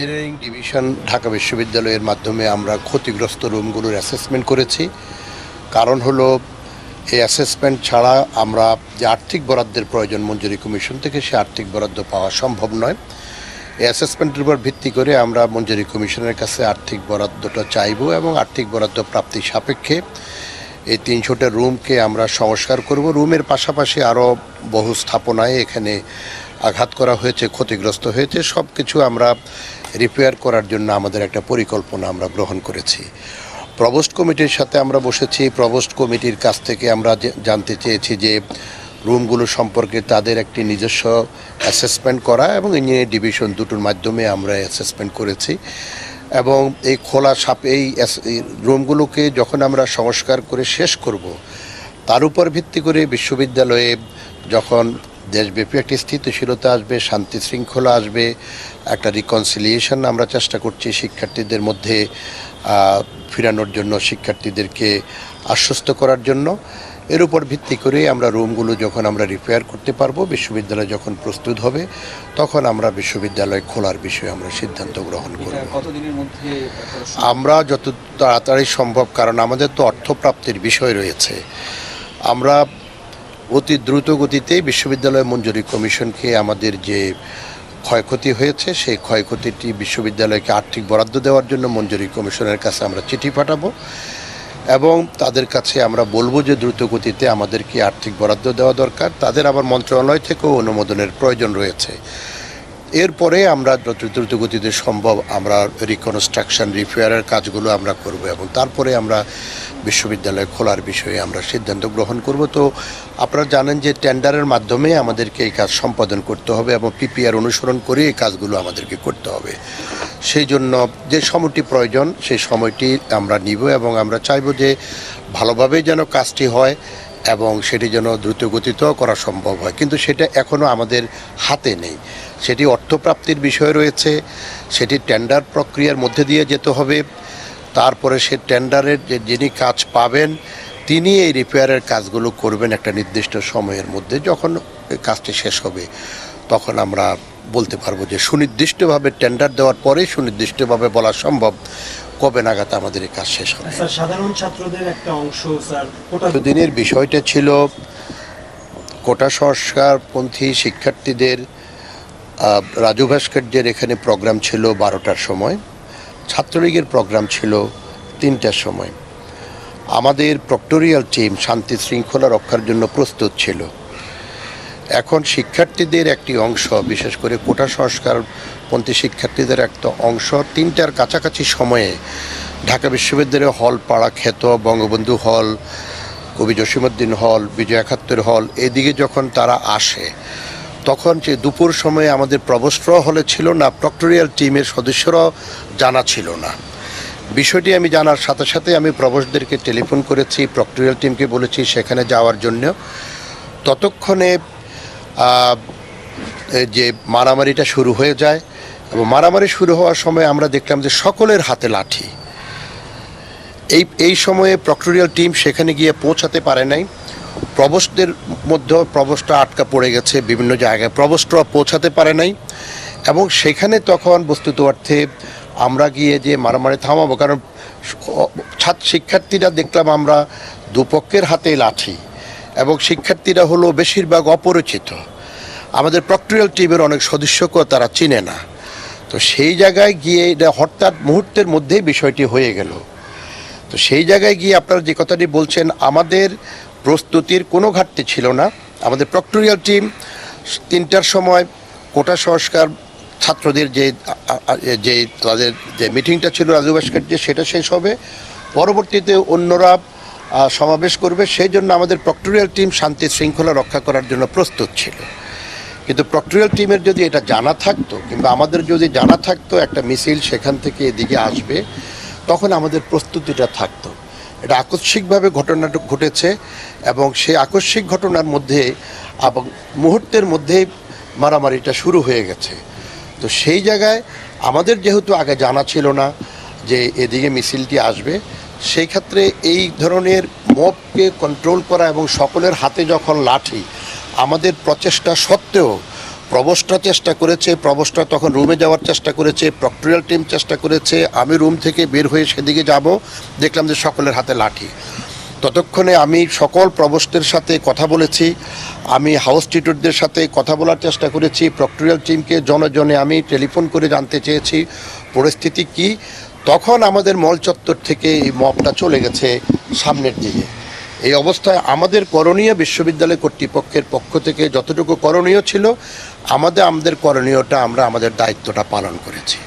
Engineering division Dhaka বিশ্ববিদ্যালয়ের মাধ্যমে আমরা ক্ষতিগ্রস্ত রুমগুলোর অ্যাসেসমেন্ট করেছি। কারণ হলো, এই অ্যাসেসমেন্ট ছাড়া আমরা যে আর্থিক বরাদ্দের প্রয়োজন মঞ্জুরি কমিশন থেকে, সে আর্থিক বরাদ্দ পাওয়া সম্ভব নয়। এই অ্যাসেসমেন্টের উপর ভিত্তি করে আমরা মঞ্জুরি কমিশনের কাছে আর্থিক বরাদ্দটা চাইব এবং আর্থিক বরাদ্দ প্রাপ্তি সাপেক্ষে এই তিনশোটা রুমকে আমরা সংস্কার করব। রুমের পাশাপাশি আরও বহু স্থাপনায় এখানে আঘাত করা হয়েছে, ক্ষতিগ্রস্ত হয়েছে। সব কিছু আমরা রিপেয়ার করার জন্য আমাদের একটা পরিকল্পনা আমরা গ্রহণ করেছি। প্রবোস্ট কমিটির সাথে আমরা বসেছি। প্রবোস্ট কমিটির কাছ থেকে আমরা জানতে চেয়েছি যে, রুমগুলো সম্পর্কে তাদের একটি নিজস্ব অ্যাসেসমেন্ট করা এবং ইঞ্জিনিয়ারিং ডিভিশন দুটোর মাধ্যমে আমরা অ্যাসেসমেন্ট করেছি। এবং এই খোলা সাপ এই রুমগুলোকে যখন আমরা সংস্কার করে শেষ করব, তার উপর ভিত্তি করে বিশ্ববিদ্যালয়ে যখন দেশব্যাপী একটি স্থিতিশীলতা আসবে শান্তি শৃঙ্খলা আসবে একটা রিকনসিলিয়েশন আমরা চেষ্টা করছি শিক্ষার্থীদের মধ্যে ফিরানোর জন্য শিক্ষার্থীদেরকে আশ্বস্ত করার জন্য। এর উপর ভিত্তি করে আমরা রুমগুলো যখন আমরা রিপেয়ার করতে পারব বিশ্ববিদ্যালয় যখন প্রস্তুত হবে তখন আমরা বিশ্ববিদ্যালয় খোলার বিষয়ে আমরা সিদ্ধান্ত গ্রহণ করব। কতদিনের মধ্যে আমরা যত তাড়াতাড়ি সম্ভব কারণ আমাদের তো অর্থপ্রাপ্তির বিষয় রয়েছে। আমরা অতি দ্রুত গতিতে বিশ্ববিদ্যালয় মঞ্জুরি কমিশনকে আমাদের যে ক্ষয়ক্ষতি হয়েছে, সেই ক্ষয়ক্ষতিটি বিশ্ববিদ্যালয়কে আর্থিক বরাদ্দ দেওয়ার জন্য মঞ্জুরি কমিশনের কাছে আমরা চিঠি পাঠাবো এবং তাদের কাছে আমরা বলব যে দ্রুত গতিতে আমাদেরকে আর্থিক বরাদ্দ দেওয়া দরকার। তাদের আবার মন্ত্রণালয় থেকেও অনুমোদনের প্রয়োজন রয়েছে। এরপরে আমরা যত দ্রুত গতিতে সম্ভব আমরা রিকনস্ট্রাকশন রিপেয়ারের কাজগুলো আমরা করব এবং তারপরে আমরা বিশ্ববিদ্যালয় খোলার বিষয়ে আমরা সিদ্ধান্ত গ্রহণ করব। তো আপনারা জানেন যে টেন্ডারের মাধ্যমে আমাদেরকে এই কাজ সম্পাদন করতে হবে এবং পিপিআর অনুসরণ করে এই কাজগুলো আমাদেরকে করতে হবে। সেই জন্য যে সময়টি প্রয়োজন, সেই সময়টি আমরা নিব এবং আমরা চাইব যে ভালোভাবে যেন কাজটি হয় এবং সেটি যেন দ্রুত গতিতেও করা সম্ভব হয়। কিন্তু সেটা এখনও আমাদের হাতে নেই। সেটি অর্থপ্রাপ্তির বিষয় রয়েছে সেটি টেন্ডার প্রক্রিয়ার মধ্যে দিয়ে যেতে হবে। তারপরে সে টেন্ডারের যে যিনি কাজ পাবেন তিনি এই রিপেয়ারের কাজগুলো করবেন একটা নির্দিষ্ট সময়ের মধ্যে যখন কাজটি শেষ হবে। তখন আমরা বলতে পারব যে সুনির্দিষ্টভাবে টেন্ডার দেওয়ার পরে সুনির্দিষ্টভাবে বলা সম্ভব কবে নাগাদ আমাদের এই কাজ শেষ হবে। সাধারণ ছাত্রদের একটা অংশ স্যার দিনের বিষয়টা ছিল কোটা সংস্কারপন্থী শিক্ষার্থীদের রাজু ভাস্কর্যের এখানে প্রোগ্রাম ছিল বারোটার সময়। ছাত্রলীগের প্রোগ্রাম ছিল তিনটার সময়। আমাদের প্রক্টোরিয়াল টিম শান্তি শৃঙ্খলা রক্ষার জন্য প্রস্তুত ছিল। এখন শিক্ষার্থীদের একটি অংশ, বিশেষ করে কোটা সংস্কারপন্থী শিক্ষার্থীদের একটা অংশ, তিনটার কাছাকাছি সময়ে ঢাকা বিশ্ববিদ্যালয় হল, পাড়া খ্যাত বঙ্গবন্ধু হল, কবি জসিমুদ্দিন হল, বিজয় একাত্তর হল, এদিকে যখন তারা আসে তখন যে দুপুর সময়ে আমাদের প্রবস্ট্র হলে ছিল না প্রক্টোরিয়াল টিমের সদস্যরাও জানা ছিল না। বিষয়টি আমি জানার সাথে সাথে আমি প্রবসদেরকে টেলিফোন করেছি প্রক্টোরিয়াল টিমকে বলেছি সেখানে যাওয়ার জন্য। ততক্ষণে যে মারামারিটা শুরু হয়ে যায় এবং মারামারি শুরু হওয়ার সময় আমরা দেখলাম যে সকলের হাতে লাঠি। এই এই সময়ে প্রক্টোরিয়াল টিম সেখানে গিয়ে পৌঁছাতে পারে নাই। প্রবস্টদের মধ্যে প্রবস্টটা আটকা পড়ে গেছে, বিভিন্ন জায়গায় প্রবস্টরা পৌঁছাতে পারে নাই। এবং সেখানে তখন বস্তুত অর্থে আমরা গিয়ে যে মারামারি থামাবো, কারণ ছাত্র শিক্ষার্থীরা দেখলাম আমরা দুপক্ষের হাতে লাঠি, এবং শিক্ষার্থীরা হলো বেশিরভাগ অপরিচিত। আমাদের প্রক্টোরিয়াল টিমের অনেক সদস্যকেও তারা চিনে না। তো সেই জায়গায় গিয়ে এটা হঠাৎ মুহূর্তের মধ্যেই বিষয়টি হয়ে গেল। তো সেই জায়গায় গিয়ে আপনারা যে কথাটি বলছেন, আমাদের প্রস্তুতির কোনো ঘাটতি ছিল না। আমাদের প্রক্টোরিয়াল টিম তিনটার সময় কোটা সংস্কার ছাত্রদের যে যে তাদের যে মিটিংটা ছিল রাজু ভাস্কর্যে, সেটা শেষ হবে। পরবর্তীতে অন্যরা সমাবেশ করবে। সেই জন্য আমাদের প্রক্টোরিয়াল টিম শান্তি শৃঙ্খলা রক্ষা করার জন্য প্রস্তুত ছিল। কিন্তু প্রক্টোরিয়াল টিমের যদি এটা জানা থাকতো, কিংবা আমাদের যদি জানা থাকতো, একটা মিছিল সেখান থেকে এদিকে আসবে, তখন আমাদের প্রস্তুতিটা থাকতো। এটা আকস্মিকভাবে ঘটনাটা ঘটেছে এবং সেই আকস্মিক ঘটনার মধ্যে এবং মুহূর্তের মধ্যেই মারামারিটা শুরু হয়ে গেছে। তো সেই জায়গায় আমাদের যেহেতু আগে জানা ছিল না যে এদিকে মিছিলটি আসবে, সেই ক্ষেত্রে এই ধরনের মপকে কন্ট্রোল করা এবং সকলের হাতে যখন লাঠি, আমাদের প্রচেষ্টা সত্ত্বেও প্রবস্টরা চেষ্টা করেছে প্রবস্টরা তখন রুমে যাওয়ার চেষ্টা করেছে প্রক্টোরিয়াল টিম চেষ্টা করেছে, আমি রুম থেকে বের হয়ে সেদিকে যাব, দেখলাম যে সকলের হাতে লাঠি। ততক্ষণে আমি সকল প্রবস্টের সাথে কথা বলেছি, আমি হাউস টিউটরদের সাথে কথা বলার চেষ্টা করেছি প্রক্টোরিয়াল টিমকে জনজনে আমি টেলিফোন করে জানতে চেয়েছি, পরিস্থিতি কি? তখন আমাদের মল চত্বর থেকে এই মবটা চলে গেছে সামনের দিকে। এই অবস্থায় আমাদের করণীয় বিশ্ববিদ্যালয় কর্তৃপক্ষের পক্ষ থেকে যতটুকু করণীয় ছিল, আমাদের আমাদের করণীয়টা আমরা আমাদের দায়িত্বটা পালন করেছি।